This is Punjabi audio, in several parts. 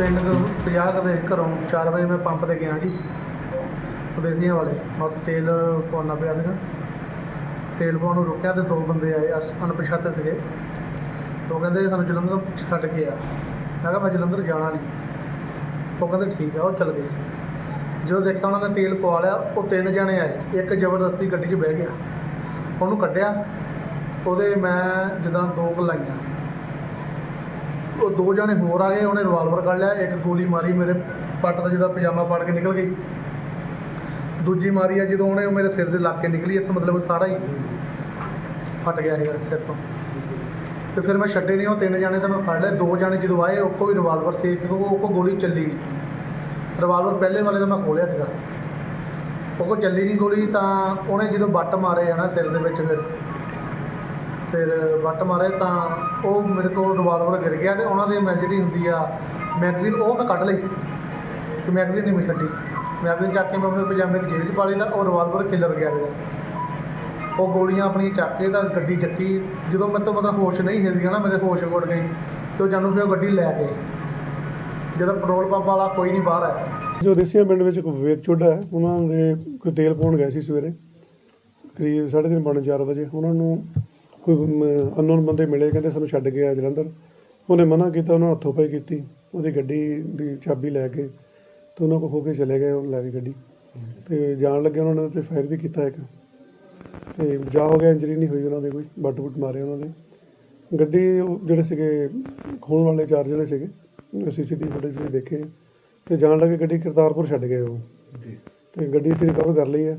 ਕਦੇ ਘਰੋਂ 4 ਵਜੇ ਮੈਂ ਪੰਪ ਤੇ ਗਿਆ ਜੀ ਪਦੇਸੀਆਂ ਵਾਲੇ। ਮੈਂ ਤੇਲ ਪਾਉਣਾ ਪਿਆ ਸੀਗਾ। ਤੇਲ ਪਾਉਣ ਨੂੰ ਰੁਕਿਆ ਤੇ ਦੋ ਬੰਦੇ ਆਏ, ਅਸ, ਅਣਪਛਾਤੇ ਸੀਗੇ। ਉਹ ਕਹਿੰਦੇ ਸਾਨੂੰ ਜਲੰਧਰ ਛੱਡ ਕੇ ਆ। ਮੈਂ ਕਿਹਾ ਮੈਂ ਜਲੰਧਰ ਜਾਣਾ ਨਹੀਂ। ਉਹ ਕਹਿੰਦੇ ਠੀਕ ਆ, ਉਹ ਚੱਲ ਗਏ। ਜਦੋਂ ਦੇਖਿਆ ਉਹਨਾਂ ਨੇ ਤੇਲ ਪਵਾ ਲਿਆ, ਉਹ ਤਿੰਨ ਜਣੇ ਆਏ। ਇੱਕ ਜ਼ਬਰਦਸਤੀ ਗੱਡੀ 'ਚ ਬਹਿ ਗਿਆ। ਉਹਨੂੰ ਕੱਢਿਆ। ਉਹਦੇ ਮੈਂ ਜਿੱਦਾਂ ਦੋ ਕੁ ਲਾਈਆਂ। ਉਹ ਦੋ ਜਣੇ ਹੋਰ ਆ ਗਏ, ਉਹਨੇ ਰਿਵਾਲਵਰ ਕੱਢ ਲਿਆ, ਇੱਕ ਗੋਲੀ ਮਾਰੀ ਮੇਰੇ ਪੱਟ ਦਾ ਜਿਹਦਾ ਪਜਾਮਾ ਪਾੜ ਕੇ ਨਿਕਲ ਗਈ। ਦੂਜੀ ਮਾਰੀ ਆ, ਜਦੋਂ ਉਹਨੇ ਮੇਰੇ ਸਿਰ ਦੇ ਲੱਗ ਕੇ ਨਿਕਲੀ, ਇੱਥੋਂ ਮਤਲਬ ਸਾਰਾ ਹੀ ਫਟ ਗਿਆ ਹੈਗਾ ਸਿਰ ਤੋਂ। ਤੇ ਫਿਰ ਮੈਂ ਛੱਡੇ ਨਹੀਂ, ਉਹ ਤਿੰਨ ਜਾਣੇ ਤਾਂ ਮੈਂ ਫੜ ਲਏ, ਦੋ ਜਾਣੇ ਜਦੋਂ ਆਏ ਉਹ ਕੋਈ ਰਿਵਾਲਵਰ ਸੀ ਕਿਉਂਕਿ ਉਹ ਕੋ ਗੋਲੀ ਚੱਲੀ ਨਹੀਂ। ਰਿਵਾਲਵਰ ਪਹਿਲੇ ਵਾਲੇ ਤਾਂ ਮੈਂ ਖੋਲਿਆ ਸੀਗਾ। ਉਹ ਕੋ ਚੱਲੀ ਨਹੀਂ ਗੋਲੀ, ਤਾਂ ਉਹਨੇ ਜਦੋਂ ਬੱਟ ਮਾਰੇ ਆ ਨਾ ਸਿਰ ਦੇ ਵਿੱਚ ਫਿਰ ਫਿਰ ਵੱਟ ਮਾਰੇ ਤਾਂ ਉਹ ਮੇਰੇ ਕੋਲ ਰਿਵਾਲਵਰ ਗਿਰ ਗਿਆ ਤੇ ਉਹਨਾਂ ਦੇ ਮੈਂ ਜਿਹੜੀ ਹੁੰਦੀ ਆ ਮੈਗਜ਼ੀਨ ਉਹ ਮੈਂ ਕੱਢ ਲਈ। ਤੇ ਮੈਗਜ਼ੀਨ ਨਹੀਂ ਮੈਂ ਛੱਡੀ। ਮੈਗਜ਼ੀਨ ਚੱਕ ਕੇ ਮੈਂ ਆਪਣੇ ਪਜਾਮੇ ਦੀ ਜੇਬ 'ਚ ਪਾ ਲਈ ਤਾਂ ਉਹ ਰਿਵਾਲਵਰ ਖਿਲਰ ਗਿਆ ਸੀਗਾ। ਉਹ ਗੋਲੀਆਂ ਆਪਣੀ ਚੱਕ ਕੇ ਤਾਂ ਗੱਡੀ ਚੱਕੀ। ਜਦੋਂ ਮੇਰੇ ਤੋਂ ਮਤਲਬ ਹੋਸ਼ ਨਹੀਂ ਹਿੱਲ ਨਾ, ਮੇਰੇ ਹੋਸ਼ ਉੱਡ ਗਈ ਤੇ ਉਹ ਜਾਨੂੰ ਫਿਰ ਉਹ ਗੱਡੀ ਲੈ ਗਏ। ਜਦੋਂ ਪੈਟਰੋਲ ਪੰਪ ਵਾਲਾ ਕੋਈ ਨਹੀਂ ਬਾਹਰ ਆਇਆ। ਜੋ ਦੇਸੀਆਂ ਪਿੰਡ ਵਿੱਚ ਇੱਕ ਵਿਵੇਕ ਚੋਡਾ ਹੈ, ਉਹਨਾਂ ਦੇ ਕੋਈ ਤੇਲ ਪਾਉਣ ਗਏ ਸੀ ਸਵੇਰੇ। ਕਰੀਬ 3:30 ਪੌਣੇ 4 ਵਜੇ। ਉਹਨਾਂ ਨੂੰ ਕੋਈ ਅਨਨੋਨ ਬੰਦੇ ਮਿਲੇ ਕਹਿੰਦੇ ਸਾਨੂੰ ਛੱਡ ਗਿਆ ਜਲੰਧਰ। ਉਹਨੇ ਮਨਾ ਕੀਤਾ ਉਹਨਾਂ ਹੱਥੋਂ ਪਾਈ ਕੀਤੀ ਉਹਦੀ ਗੱਡੀ ਦੀ ਚਾਬੀ ਲੈ ਕੇ ਤੇ ਉਹਨਾਂ ਕੋਲ ਖੋ ਕੇ ਚਲੇ ਗਏ ਉਹ ਲੈ ਗਈ ਗੱਡੀ। ਤੇ ਜਾਣ ਲੱਗੇ ਉਹਨਾਂ ਨੇ ਤੇ ਫਾਇਰ ਵੀ ਕੀਤਾ ਇੱਕ। ਤੇ ਜਾ ਹੋ ਗਿਆ ਇੰਜਰੀ ਨਹੀਂ ਹੋਈ ਉਹਨਾਂ ਦੇ ਕੋਈ ਬੱਟ ਬੁੱਟ ਮਾਰੇ ਉਹਨਾਂ ਨੇ। ਗੱਡੀ ਜਿਹੜੇ ਸੀਗੇ ਖੋਣ ਵਾਲੇ ਚਾਰ ਜਣੇ ਸੀਗੇ ਸੀਸੀਟੀਵੀ ਫੁਟੇਜ ਵੀ ਦੇਖੇ। ਤੇ ਜਾਣ ਲੱਗੇ ਗੱਡੀ ਕਰਤਾਰਪੁਰ ਛੱਡ ਗਏ ਉਹ। ਤੇ ਗੱਡੀ ਅਸੀਂ ਰਿਕਵਰ ਕਰ ਲਈ ਹੈ।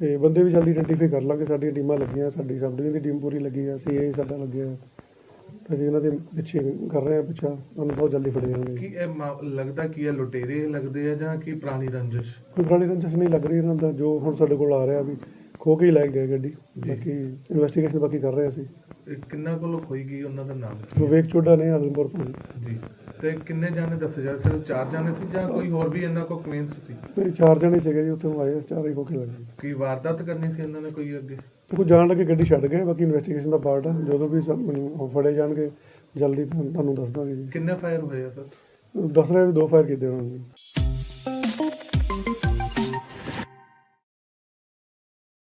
ਤੇ ਬੰਦੇ ਵੀ ਜਲਦੀ ਆਇਡੈਂਟੀਫਾਈ ਕਰ ਲਾਂਗੇ ਸਾਡੀਆਂ ਟੀਮਾਂ ਲੱਗੀਆਂ ਸਾਡੀ ਸਬ ਡਿਵੀਜ਼ਨ ਦੀ ਟੀਮ ਪੂਰੀ ਲੱਗੀ ਹੈ ਸੀਏ ਸਾਡਾ ਲੱਗਿਆ। ਹੈ। ਤੇ ਅਸੀਂ ਇਹਨਾਂ ਦੇ ਪਿੱਛੇ ਕਰ ਰਹੇ ਹਾਂ ਪਿੱਛਾ ਉਹਨੂੰ ਬਹੁਤ ਜਲਦੀ ਫੜੇ ਜਾਣਗੇ ਕੀ ਇਹ ਮਾ- ਲੱਗਦਾ ਕੀ ਹੈ ਲੁਟੇਰੇ ਲੱਗਦੇ ਆ ਜਾਂ ਕੀ ਪੁਰਾਣੀ ਰੰਜਿਸ਼? ਕੋਈ ਪੁਰਾਣੀ ਰੰਜਿਸ਼ ਨਹੀਂ ਲੱਗ ਰਹੀ ਇਹਨਾਂ ਦਾ ਜੋ ਹੁਣ ਸਾਡੇ ਕੋਲ ਆ ਰਿਹਾ ਵੀ ਖੋ ਕੇ ਹੀ ਲੈ ਗਏ ਗੱਡੀ। ਬਾਕੀ ਇਨਵੈਸਟੀਗੇਸ਼ਨ ਬਾਕੀ ਕਰ ਰਹੇ ਅਸੀਂ। ਇਹ ਕਿੰਨਾ ਕੋਲ ਖੋਈ ਗਈ ਉਹਨਾਂ ਦਾ ਨਾਮ? ਵਿਵੇਕ ਚੋਡਾ ਨੇ ਆਲਮਪੁਰ ਤੋਂ। ਜੀ। ਤੇ ਕਿੰਨੇ ਜਾਣੇ ਦੱਸੇ ਜਾ ਸਿਰਫ ਚਾਰ ਜਾਣੇ ਸੀ ਜਾਂ ਕੋਈ ਹੋਰ ਵੀ ਇਹਨਾਂ ਕੋਲ ਕਮੇਂਸ ਸੀ? ਮੇਰੇ ਚਾਰ ਜਣੇ ਸੀਗੇ ਜੀ ਉੱਥੋਂ ਆਏ ਚਾਰੇ ਹੀ ਕੇ ਲੈ ਗਏ ਕੀ ਵਾਰਦਾਤ ਕਰਨੀ ਸੀ ਇਹਨਾਂ ਨੇ ਕੋਈ ਅੱਗੇ? ਤੇ ਕੋਈ ਜਾਣ ਲੱਗੇ ਗੱਡੀ ਛੱਡ ਗਏ ਬਾਕੀ ਇਨਵੈਸਟੀਗੇਸ਼ਨ ਦਾ ਪਾਰਟ ਆ। ਜਦੋਂ ਵੀ ਸਭ ਮੈਨੂੰ ਫੜੇ ਜਾਣਗੇ ਜਲਦੀ ਤੁਹਾਨੂੰ ਤੁਹਾਨੂੰ ਦੱਸ ਦਾਂਗੇ ਜੀ। ਕਿੰਨੇ ਫਾਇਰ ਹੋਏ ਆ ਸਰ? ਦੱਸ ਰਿਹਾ ਵੀ ਦੋ ਫਾਇਰ ਕੀਤੇ ਉਹਨਾਂ ਨੇ